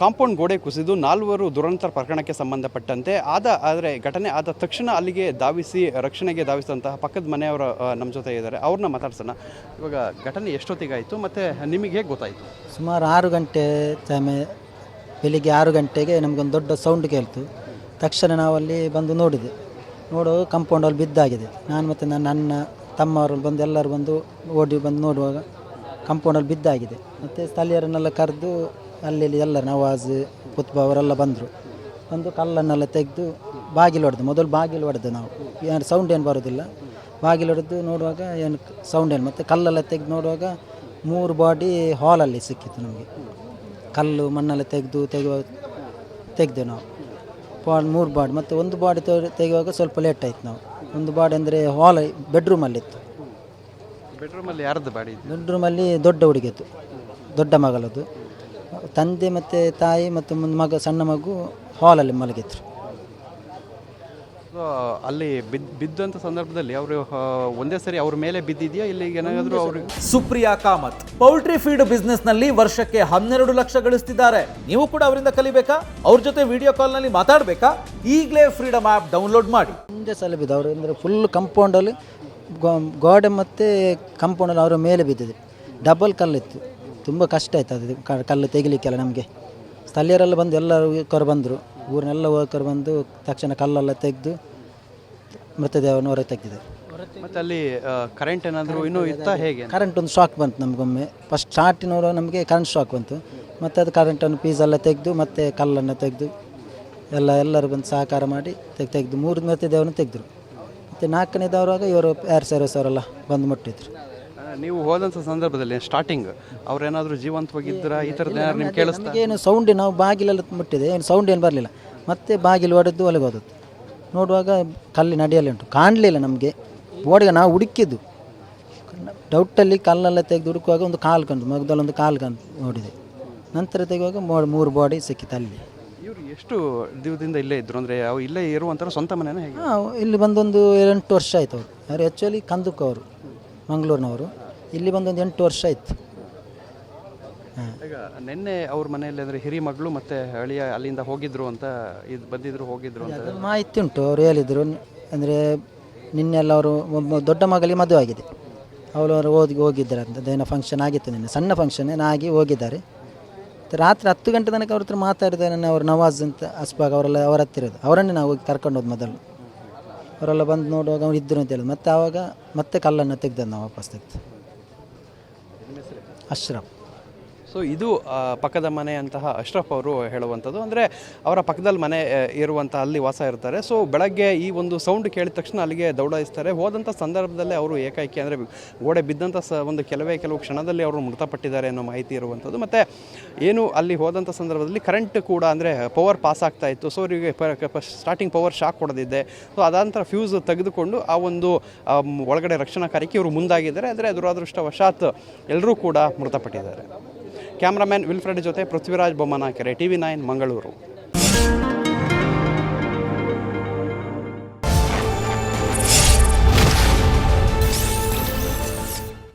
Compound ಗೋಡೆ ಕುಸಿದು ನಾಲ್ವರು ದುರಂತ ಪ್ರಕರಣಕ್ಕೆ ಸಂಬಂಧಪಟ್ಟಂತೆ ಆದ, ಆದರೆ ಘಟನೆ ಆದ ತಕ್ಷಣ ಅಲ್ಲಿಗೆ ಧಾವಿಸಿ, ರಕ್ಷಣೆಗೆ ಧಾವಿಸಿದಂತಹ ಪಕ್ಕದ ಮನೆಯವರ ನಮ್ಮ ಜೊತೆ ಇದ್ದಾರೆ. ಅವ್ರನ್ನ ಮಾತಾಡ್ಸೋಣ. ಇವಾಗ ಘಟನೆ ಎಷ್ಟೊತ್ತಿಗಾಯಿತು ಮತ್ತು ನಿಮಗೆ ಹೇಗೆ ಗೊತ್ತಾಯಿತು? ಸುಮಾರು ಆರು ಗಂಟೆ ಸಮಯ ಬೆಳಿಗ್ಗೆ ಆರು ಗಂಟೆಗೆ ನಮಗೊಂದು ದೊಡ್ಡ ಸೌಂಡ್ ಕೇಳ್ತು. ತಕ್ಷಣ ನಾವಲ್ಲಿ ಬಂದು ನೋಡಿದೆ. ನೋಡು ಕಂಪೌಂಡಲ್ಲಿ ಬಿದ್ದಾಗಿದೆ. ನಾನು ಮತ್ತು ನನ್ನ ಅಣ್ಣ ತಮ್ಮವರು ಬಂದು ಎಲ್ಲರೂ ಬಂದು ಓಡಿ ಬಂದು ನೋಡುವಾಗ ಕಂಪೌಂಡಲ್ಲಿ ಬಿದ್ದಾಗಿದೆ. ಮತ್ತು ಸ್ಥಳೀಯರನ್ನೆಲ್ಲ ಕರೆದು ಅಲ್ಲಿ ಎಲ್ಲ ನವಾಜ್ ಕುತ್ಬ ಅವರೆಲ್ಲ ಬಂದರು. ಬಂದು ಕಲ್ಲನ್ನೆಲ್ಲ ತೆಗೆದು ಬಾಗಿಲು ಹೊಡೆದು ಮೊದಲು ಬಾಗಿಲು ಹೊಡೆದು ನಾವು. ಏನು ಸೌಂಡ್ ಏನು ಬರೋದಿಲ್ಲ. ಬಾಗಿಲು ಹೊಡೆದು ನೋಡುವಾಗ ಏನು ಸೌಂಡ್ ಏನು ಮತ್ತು ಕಲ್ಲೆಲ್ಲ ತೆಗೆದು ನೋಡುವಾಗ ಮೂರು ಬಾಡಿ ಹಾಲಲ್ಲಿ ಸಿಕ್ಕಿತ್ತು ನಮಗೆ. ಕಲ್ಲು ಮಣ್ಣೆಲ್ಲ ತೆಗೆದು ತೆಗೆಯುವ ತೆಗೆದೆ ನಾವು. ಬಾಡ್ ಮೂರು ಬಾಡಿ ಮತ್ತು ಒಂದು ಬಾಡಿ ತೆಗೆಯುವಾಗ ಸ್ವಲ್ಪ ಲೇಟ್ ಆಯ್ತು ನಾವು. ಒಂದು ಬಾಡಿ ಅಂದರೆ ಹಾಲ್ ಬೆಡ್ರೂಮಲ್ಲಿತ್ತು ಬೆಡ್ರೂಮಲ್ಲಿ ಯಾರದ್ದು ಬಾಡಿ ಬೆಡ್ರೂಮಲ್ಲಿ ದೊಡ್ಡ ಹುಡುಗಿತ್ತು ದೊಡ್ಡ ಮಗಳದ್ದು. ತಂದೆ ಮತ್ತು ತಾಯಿ ಮತ್ತು ಒಂದು ಮಗ ಸಣ್ಣ ಮಗು ಹಾಲಲ್ಲಿ ಮಲಗಿದ್ರು. ಸೊ ಅಲ್ಲಿ ಬಿದ್ದು ಬಿದ್ದಂಥ ಸಂದರ್ಭದಲ್ಲಿ ಅವರು ಒಂದೇ ಸರಿ ಅವ್ರ ಮೇಲೆ ಬಿದ್ದಿದೆಯಾ? ಇಲ್ಲಿ ಏನಾದರೂ ಅವರು ಸುಪ್ರಿಯಾ ಕಾಮತ್ ಪೌಲ್ಟ್ರಿ ಫೀಡ್ ಬಿಸ್ನೆಸ್ನಲ್ಲಿ ವರ್ಷಕ್ಕೆ ಹನ್ನೆರಡು ಲಕ್ಷ ಗಳಿಸ್ತಿದ್ದಾರೆ. ನೀವು ಕೂಡ ಅವರಿಂದ ಕಲಿಬೇಕಾ? ಅವ್ರ ಜೊತೆ ವಿಡಿಯೋ ಕಾಲ್ನಲ್ಲಿ ಮಾತಾಡಬೇಕಾ? ಈಗಲೇ ಫ್ರೀಡಮ್ ಆಪ್ ಡೌನ್ಲೋಡ್ ಮಾಡಿ. ಒಂದೇ ಸಲ ಬಿದ್ದು ಅವರು ಅಂದರೆ ಫುಲ್ ಕಂಪೌಂಡಲ್ಲಿ ಗೋ- ಗೋಡೆ ಮತ್ತು ಕಂಪೌಂಡಲ್ಲಿ ಅವರ ಮೇಲೆ ಬಿದ್ದಿದೆ. ಡಬಲ್ ಕಲ್ಲಿತ್ತು. ತುಂಬ ಕಷ್ಟ ಆಯ್ತು ಅದು ಕ- ಕಲ್ಲು ತೆಗಿಲಿಕ್ಕೆಲ್ಲ ನಮಗೆ. ಸ್ಥಳೀಯರೆಲ್ಲ ಬಂದು ಎಲ್ಲರೂ ಯುವಕರು ಬಂದರು. ಊರಿನೆಲ್ಲ ಯುವಕರು ಬಂದು ತಕ್ಷಣ ಕಲ್ಲೆಲ್ಲ ತೆಗೆದು ಮೃತದೇಹವನ್ನು ಹೊರಗೆ ತೆಗೆದಿದೆ ಮತ್ತೆ ಅಲ್ಲಿ ಕರೆಂಟ್ ಏನಾದರೂ ಇನ್ನೂ ಇತ್ತಾ ಹೇಗೆ? ಕರೆಂಟ್ ಒಂದು ಶಾಕ್ ಬಂತು ನಮಗೊಮ್ಮೆ. ಫಸ್ಟ್ ಸ್ಟಾರ್ಟಿನವರು ನಮಗೆ ಕರೆಂಟ್ ಶಾಕ್ ಬಂತು. ಮತ್ತು ಅದು ಕರೆಂಟನ್ನು ಪೀಸೆಲ್ಲ ತೆಗೆದು ಮತ್ತು ಕಲ್ಲನ್ನು ತೆಗೆದು ಎಲ್ಲ ಎಲ್ಲರೂ ಬಂದು ಸಹಕಾರ ಮಾಡಿ ತೆಗೆ ತೆಗೆದು ಮೂರು ಮೃತದೇಹವನ್ನು ತೆಗೆದ್ರು. ಮತ್ತು ನಾಲ್ಕನೇದವರಾಗ ಇವರು ಯಾರು ಸರ್ವಿಸ್ ಅವರೆಲ್ಲ ಬಂದು ಮುಟ್ಟಿದ್ರು. ನೀವು ಹೋದಂಥ ಸಂದರ್ಭದಲ್ಲಿ ಸ್ಟಾರ್ಟಿಂಗ್ ಅವ್ರೇನಾದರೂ ಜೀವಂತವಾಗಿದ್ದರ? ಈ ಥರದ್ದು ಏನಾದ್ರು ನಿಮ್ಗೆ ಕೇಳಿಸ್ತಾ? ಏನು ಸೌಂಡ್ ನಾವು ಬಾಗಿಲೆಲ್ಲ ಮುಟ್ಟಿದೆ ಏನು ಸೌಂಡ್ ಏನು ಬರಲಿಲ್ಲ. ಮತ್ತೆ ಬಾಗಿಲು ಹೊಡೆದು ಒಳಗೆ ಹೋದದ್ದು. ನೋಡುವಾಗ ಕಲ್ಲಿ ಅಡಿಯಲ್ಲಿ ಉಂಟು ಕಾಣಲಿಲ್ಲ ನಮಗೆ. ಓಡಿಗೆ ನಾವು ಹುಡುಕಿದ್ದು. ಡೌಟಲ್ಲಿ ಕಲ್ಲೆಲ್ಲ ತೆಗೆದು ಹುಡುಕುವಾಗ ಒಂದು ಕಾಲು ಕಂಡು ಮಗದಲ್ಲಿ ಒಂದು ಕಾಲು ಕಂಡು ನೋಡಿದೆ. ನಂತರ ತೆಗೆಯುವಾಗ ಮೂ- ಮೂರು ಬಾಡಿ ಸಿಕ್ಕಿತ್ತು ಅಲ್ಲಿ ಇವರು ಎಷ್ಟು ದಿವಸದಿಂದ ಇಲ್ಲೇ ಇದ್ರು? ಅಂದರೆ ಅವು ಇಲ್ಲೇ ಇರುವಂಥ ಸ್ವಂತ ಮನೆನೇ ಹೇಗೆ? ಹಾಂ ಇಲ್ಲಿ ಬಂದೊಂದು ಎಂಟು ವರ್ಷ ಆಯಿತು ಅವರು. ಯಾರು ಆ್ಯಕ್ಚುಲಿ ಕಂದುಕ್ ಅವರು ಮಂಗಳೂರಿನವರು. ಇಲ್ಲಿ ಬಂದೊಂದು ಎಂಟು ವರ್ಷ ಆಯ್ತು. ಈಗ ನಿನ್ನೆ ಅವ್ರ ಮನೆಯಲ್ಲಿ ಅಂದರೆ ಹಿರಿ ಮಗಳು ಮತ್ತು ಅಳಿಯ ಅಲ್ಲಿಂದ ಹೋಗಿದ್ರು ಅಂತ ಇದು ಬಂದಿದ್ರು ಹೋಗಿದ್ರು ಅಂತ. ಅದು ಮಾಹಿತಿ ಉಂಟು ಅವರು ಹೇಳಿದರು. ಅಂದರೆ ನಿನ್ನೆಲ್ಲ ಅವರು ಒಬ್ಬ ದೊಡ್ಡ ಮಗಳಿಗೆ ಮದುವೆ ಆಗಿದೆ. ಅವಳು ಅವರು ಓದಿ ಹೋಗಿದ್ದಾರೆ ಅಂತ. ಅದೇನೋ ಫಂಕ್ಷನ್ ಆಗಿತ್ತು ನಿನ್ನೆ. ಸಣ್ಣ ಫಂಕ್ಷನ್ ಆಗಿ ಹೋಗಿದ್ದಾರೆ. ಮತ್ತೆ ರಾತ್ರಿ ಹತ್ತು ಗಂಟೆ ತನಕ ಅವ್ರ ಹತ್ರ ಮಾತಾಡಿದ ನನ್ನ ಅವ್ರು ನವಾಜ್ ಅಂತ ಅಸ್ಬಾಗ್ ಅವರೆಲ್ಲ ಅವ್ರ ಹತ್ತಿರ ಇರೋದು. ಅವರನ್ನೇ ನಾವು ಹೋಗಿ ಕರ್ಕೊಂಡು ಹೋದ್ ಮೊದಲು. ಅವರೆಲ್ಲ ಬಂದು ನೋಡುವಾಗ ಅವ್ರು ಇದ್ದರು ಅಂತ ಹೇಳಿದ್ರು. ಮತ್ತೆ ಆವಾಗ ಮತ್ತೆ ಕಲ್ಲನ್ನು ತೆಗ್ದದ್ದು ನಾವು ವಾಪಸ್ ತೆಗ್ದು. ಅಶ್ರಫ್ ಸೊ ಇದು ಪಕ್ಕದ ಪಕ್ಕದ ಮನೆಯಂತಹ ಅಶ್ರಫ್ ಅವರು ಹೇಳುವಂಥದ್ದು. ಅಂದರೆ, ಅವರ ಪಕ್ಕದಲ್ಲಿ ಮನೆ ಇರುವಂಥ ಅಲ್ಲಿ ವಾಸ ಇರ್ತಾರೆ. ಸೊ ಬೆಳಗ್ಗೆ ಈ ಒಂದು ಸೌಂಡ್ ಕೇಳಿದ ತಕ್ಷಣ ಅಲ್ಲಿಗೆ ದೌಡಾಯಿಸ್ತಾರೆ. ಹೋದಂಥ ಸಂದರ್ಭದಲ್ಲೇ ಅವರು ಏಕಾಏಕಿ ಅಂದರೆ, ಗೋಡೆ ಬಿದ್ದಂಥ ಸ, ಒಂದು ಕೆಲವೇ ಕೆಲವು ಕ್ಷಣದಲ್ಲಿ ಅವರು ಮೃತಪಟ್ಟಿದ್ದಾರೆ ಅನ್ನೋ ಮಾಹಿತಿ ಇರುವಂಥದ್ದು. ಮತ್ತು, ಏನು ಅಲ್ಲಿ ಹೋದಂಥ ಸಂದರ್ಭದಲ್ಲಿ ಕರೆಂಟ್ ಕೂಡ ಅಂದರೆ ಪವರ್ ಪಾಸ್ ಆಗ್ತಾ ಇತ್ತು. ಸೊ ಅವರಿಗೆ ಸ್ಟಾರ್ಟಿಂಗ್ ಪವರ್ ಶಾಕ್ ಹೊಡೆದಿದ್ದೆ ಸೊ ಅದಾನಂತರ ಫ್ಯೂಸ್ ತೆಗೆದುಕೊಂಡು ಆ ಒಂದು ಒಳಗಡೆ ರಕ್ಷಣಾ ಕಾರ್ಯಕ್ಕೆ ಇವರು ಮುಂದಾಗಿದ್ದಾರೆ. ಆದರೆ, ದುರಾದೃಷ್ಟವಶಾತ್ ಎಲ್ಲರೂ ಕೂಡ ಮೃತಪಟ್ಟಿದ್ದಾರೆ. ಕ್ಯಾಮ್ರಾಮ್ಯಾನ್ ವಿಲ್ಫ್ರೆಡ್ ಜೊತೆ Prithviraj Bommanakere T V nine Mangaluru.